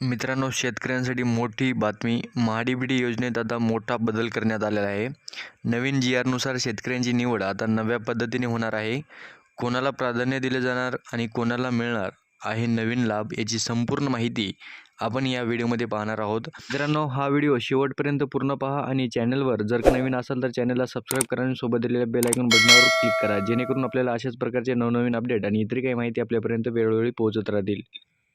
मित्रांनो शेतकऱ्यांसाठी मोठी बातमी महाडीबीडी योजनेत आता मोठा बदल करण्यात आलेला आहे. नवीन जी आरनुसार शेतकऱ्यांची निवड आता नव्या पद्धतीने होणार आहे. कोणाला प्राधान्य दिले जाणार आणि कोणाला मिळणार आहे नवीन लाभ याची संपूर्ण माहिती आपण या व्हिडिओमध्ये पाहणार आहोत. मित्रांनो हा व्हिडिओ शेवटपर्यंत पूर्ण पहा आणि चॅनलवर जर का नवीन असाल तर चॅनलला सबस्क्राईब करा आणि सोबत दिलेल्या बेलायकन बटनावर क्लिक करा जेणेकरून आपल्याला अशाच प्रकारचे नवनवीन अपडेट आणि इतर काही माहिती आपल्यापर्यंत वेळोवेळी पोहोचत राहतील.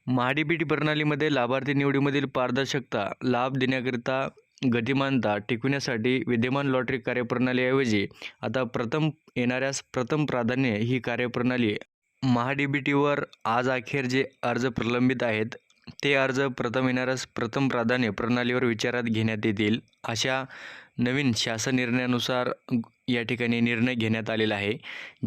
महाडीबीटी प्रणालीमध्ये लाभार्थी निवडीमधील पारदर्शकता लाभ देण्याकरिता गतिमानता टिकविण्यासाठी विद्यमान लॉटरी कार्यप्रणालीऐवजी आता प्रथम येणाऱ्यास प्रथम प्राधान्य ही कार्यप्रणाली महाडीबीटीवर आज अखेर जे अर्ज प्रलंबित आहेत ते अर्ज प्रथम येणाऱ्यास प्रथम प्राधान्य प्रणालीवर विचारात घेण्यात येतील अशा नवीन शासन निर्णयानुसार या ठिकाणी निर्णय घेण्यात आलेला आहे.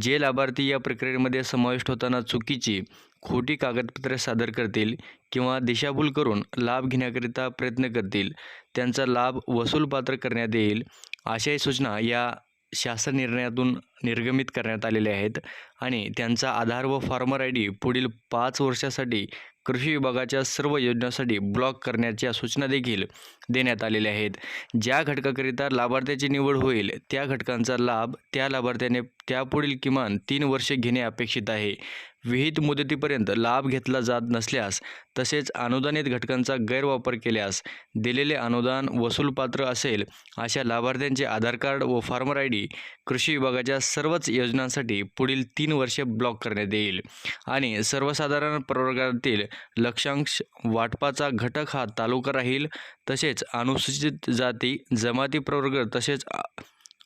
जे लाभार्थी या प्रक्रियेमध्ये समाविष्ट होताना चुकीची खोटी कागदपत्रे सादर करतील किंवा दिशाभूल करून लाभ घेण्याकरिता प्रयत्न करतील त्यांचा लाभ वसूलपात्र करण्यात येईल अशाही सूचना या शासन निर्णयातून निर्गमित करण्यात आलेल्या आहेत आणि त्यांचा आधार व फार्मर आय डी पुढील पाच वर्षासाठी कृषी विभागाच्या सर्व योजनांसाठी ब्लॉक करण्याच्या सूचना देखील देण्यात आलेल्या आहेत. ज्या घटकाकरिता लाभार्थ्याची निवड होईल त्या घटकांचा लाभ त्या लाभार्थ्याने त्यापुढील किमान तीन वर्षे घेणे अपेक्षित आहे. विहित मुदतीपर्यंत लाभ घेतला जात नसल्यास तसेच अनुदानित घटकांचा गैरवापर केल्यास दिलेले अनुदान वसूलपात्र असेल अशा लाभार्थ्यांचे आधार कार्ड व फार्मर आय डी कृषी विभागाच्या सर्वच योजनांसाठी पुढील तीन वर्षे ब्लॉक करण्यात येईल. आणि सर्वसाधारण प्रवर्गातील लक्षांश वाटपाचा घटक हा तालुका राहील तसेच अनुसूचित जाती जमाती प्रवर्ग तसेच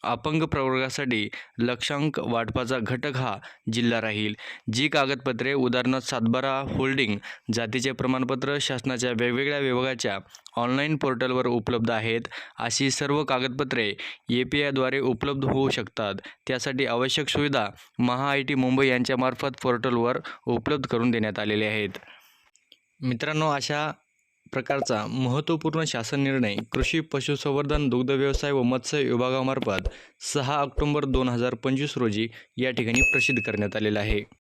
अपंग प्रवर्गासाठी लक्षांक वाटपाचा घटक हा जिल्हा राहील. जी कागदपत्रे उदाहरणार्थ सातबारा होल्डिंग जातीचे प्रमाणपत्र शासनाच्या वेगवेगळ्या विभागाच्या ऑनलाईन पोर्टलवर उपलब्ध आहेत. अशी सर्व कागदपत्रे ए पी आयद्वारे उपलब्ध होऊ शकतात. त्यासाठी आवश्यक सुविधा महा आय टी मुंबई यांच्यामार्फत पोर्टलवर उपलब्ध करून देण्यात आलेले आहेत. मित्रांनो अशा प्रकारचा महत्त्वपूर्ण शासन निर्णय कृषी पशुसंवर्धन दुग्धव्यवसाय व मत्स्य विभागामार्फत सहा ऑक्टोंबर दोन हजार पंचवीस रोजी या ठिकाणी प्रसिद्ध करण्यात आलेला आहे.